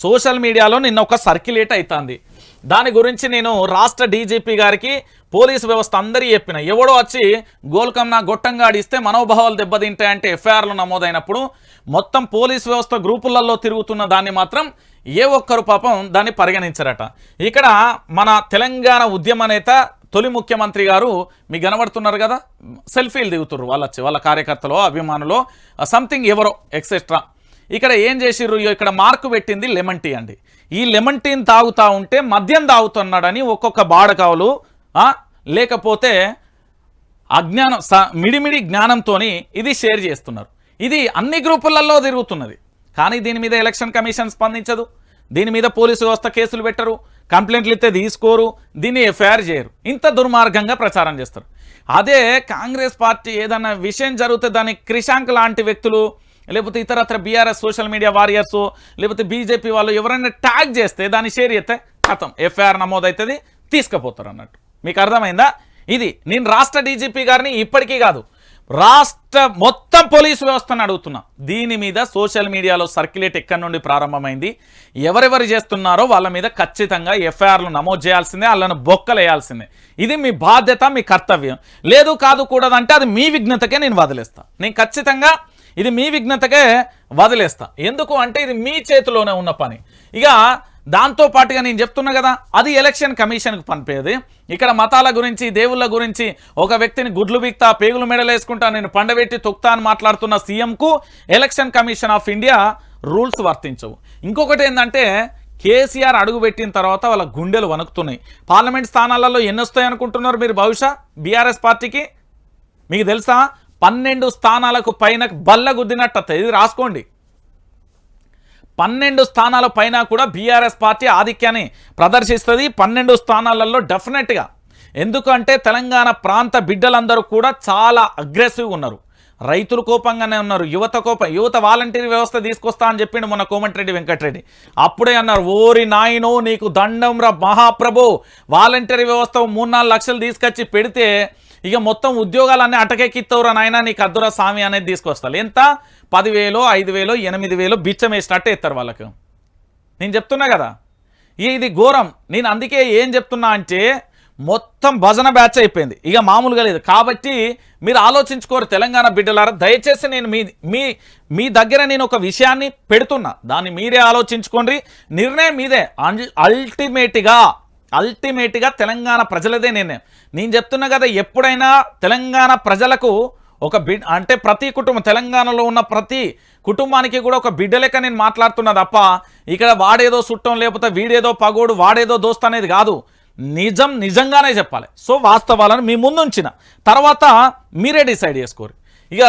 Social మీడియాలో నిన్న ఒక సర్క్యులేట్ అవుతుంది దాని గురించి నేను రాష్ట్ర డీజీపీ గారికి పోలీసు వ్యవస్థ అందరి చెప్పిన. ఎవడో వచ్చి గోల్కమ్నా గొట్టంగాడిస్తే మనోభావాలు దెబ్బతింటాయంటే ఎఫ్ఐఆర్లు నమోదైనప్పుడు మొత్తం పోలీస్ వ్యవస్థ గ్రూపులలో తిరుగుతున్న దాన్ని మాత్రం ఏ ఒక్కరు పాపం దాన్ని పరిగణించరట. ఇక్కడ మన తెలంగాణ ఉద్యమ నేత తొలి ముఖ్యమంత్రి గారు మీకు కనబడుతున్నారు కదా సెల్ఫీలు దిగుతుర్రు. వాళ్ళు వచ్చి వాళ్ళ కార్యకర్తలో అభిమానులో సంథింగ్ ఎవరో ఎక్సెట్రా ఇక్కడ ఏం చేసిర్రు? ఇక్కడ మార్కు పెట్టింది లెమన్ టీ అండి. ఈ లెమన్ టీని తాగుతూ ఉంటే మద్యం తాగుతున్నాడని ఒక్కొక్క బాడకావులు లేకపోతే అజ్ఞానం స మిడిమిడి జ్ఞానంతో ఇది షేర్ చేస్తున్నారు. ఇది అన్ని గ్రూపులలో తిరుగుతున్నది. కానీ దీని మీద ఎలక్షన్ కమిషన్ స్పందించదు. దీని మీద పోలీసు వ్యవస్థ కేసులు పెట్టరు. కంప్లైంట్లు ఇస్తే తీసుకోరు. దీన్ని ఎఫ్ఐఆర్ చేయరు. ఇంత దుర్మార్గంగా ప్రచారం చేస్తారు. అదే కాంగ్రెస్ పార్టీ ఏదన్నా విషయం జరిగితే దాన్ని క్రిషాంక్ లాంటి వ్యక్తులు లేకపోతే ఇతరత్ర బీఆర్ఎస్ సోషల్ మీడియా వారియర్స్ లేకపోతే బీజేపీ వాళ్ళు ఎవరైనా ట్యాగ్ చేస్తే దాన్ని షేర్ చేస్తే కథం ఎఫ్ఐఆర్ నమోదవుతుంది తీసుకుపోతారు అన్నట్టు మీకు అర్థమైందా? ఇది నేను రాష్ట్ర డీజీపీ గారిని ఇప్పటికీ కాదు రాష్ట్ర మొత్తం పోలీసు వ్యవస్థను అడుగుతున్నా. దీని మీద సోషల్ మీడియాలో సర్క్యులేట్ ఎక్కడి నుండి ప్రారంభమైంది? ఎవరెవరు చేస్తున్నారో వాళ్ళ మీద ఖచ్చితంగా ఎఫ్ఐఆర్లు నమోదు చేయాల్సిందే వాళ్ళని బొక్కలేయాల్సిందే. ఇది మీ బాధ్యత మీ కర్తవ్యం. లేదు కాదు కూడదంటే అది మీ విఘ్నతకే నేను వదిలేస్తాను నేను ఖచ్చితంగా ఇది మీ విఘ్నతకే వదిలేస్తా. ఎందుకు అంటే ఇది మీ చేతిలోనే ఉన్న పని. ఇక దాంతో పాటుగా నేను చెప్తున్నా కదా అది ఎలక్షన్ కమిషన్కి పంపేది. ఇక్కడ మతాల గురించి దేవుళ్ళ గురించి ఒక వ్యక్తిని గుడ్లు బిక్తా పేగులు మెడలేసుకుంటా నేను పండబెట్టి తొక్తా అని మాట్లాడుతున్న సీఎంకు election commission of India rules వర్తించవు. ఇంకొకటి ఏంటంటే కేసీఆర్ అడుగుపెట్టిన తర్వాత వాళ్ళ గుండెలు వణుకుతున్నాయి. పార్లమెంట్ స్థానాలలో ఎన్ని వస్తాయి అనుకుంటున్నారు మీరు బహుశా? బీఆర్ఎస్ పార్టీకి? మీకు తెలుసా? పన్నెండు స్థానాలకు పైన బల్ల గుద్దినట్టు ఇది రాసుకోండి. పన్నెండు స్థానాల పైన కూడా బీఆర్ఎస్ పార్టీ ఆధిక్యాన్ని ప్రదర్శిస్తుంది. పన్నెండు స్థానాలలో డెఫినెట్గా. ఎందుకంటే తెలంగాణ ప్రాంత బిడ్డలందరూ కూడా చాలా అగ్రెసివ్గా ఉన్నారు. రైతులు కోపంగానే ఉన్నారు. యువత కోపం యువత వాలంటీర్ వ్యవస్థ తీసుకొస్తా అని చెప్పిండు మొన్న కోమటిరెడ్డి వెంకటరెడ్డి. అప్పుడే అన్నారు ఓరి నాయనో నీకు దండం రా మహాప్రభు. వాలంటీర్ వ్యవస్థ మూడు నాలుగు లక్షలు తీసుకొచ్చి పెడితే ఇక మొత్తం ఉద్యోగాలన్నీ అటకెక్కిత్తవురా నాయన నీకు అద్దురా స్వామి అనేది తీసుకొస్తారు ఎంత? పదివేలు ఐదు వేలు ఎనిమిది వేలు బిచ్చం వేసినట్టే ఇస్తారు వాళ్ళకు. నేను చెప్తున్నా కదా ఇది ఘోరం. నేను అందుకే ఏం చెప్తున్నా అంటే మొత్తం భజన బ్యాచ్ అయిపోయింది. ఇక మామూలుగా లేదు. కాబట్టి మీరు ఆలోచించుకోరు తెలంగాణ బిడ్డలారా. దయచేసి నేను మీ మీ మీ దగ్గర నేను ఒక విషయాన్ని పెడుతున్నా. దాన్ని మీరే ఆలోచించుకోండి. నిర్ణయం మీదే అల్టిమేట్గా అల్టిమేట్గా తెలంగాణ ప్రజలదే నిర్ణయం. నేను చెప్తున్నా కదా ఎప్పుడైనా తెలంగాణ ప్రజలకు ఒక బిడ్ అంటే ప్రతి కుటుంబం తెలంగాణలో ఉన్న ప్రతి కుటుంబానికి కూడా ఒక బిడ్డ లెక్క నేను మాట్లాడుతున్నా తప్ప ఇక్కడ వాడేదో చుట్టం లేకపోతే వీడేదో పగోడు వాడేదో దోస్త్ అనేది కాదు. నిజం నిజంగానే చెప్పాలి. సో వాస్తవాలను మీ ముందుంచిన. తర్వాత మీరే డిసైడ్ చేసుకోరు.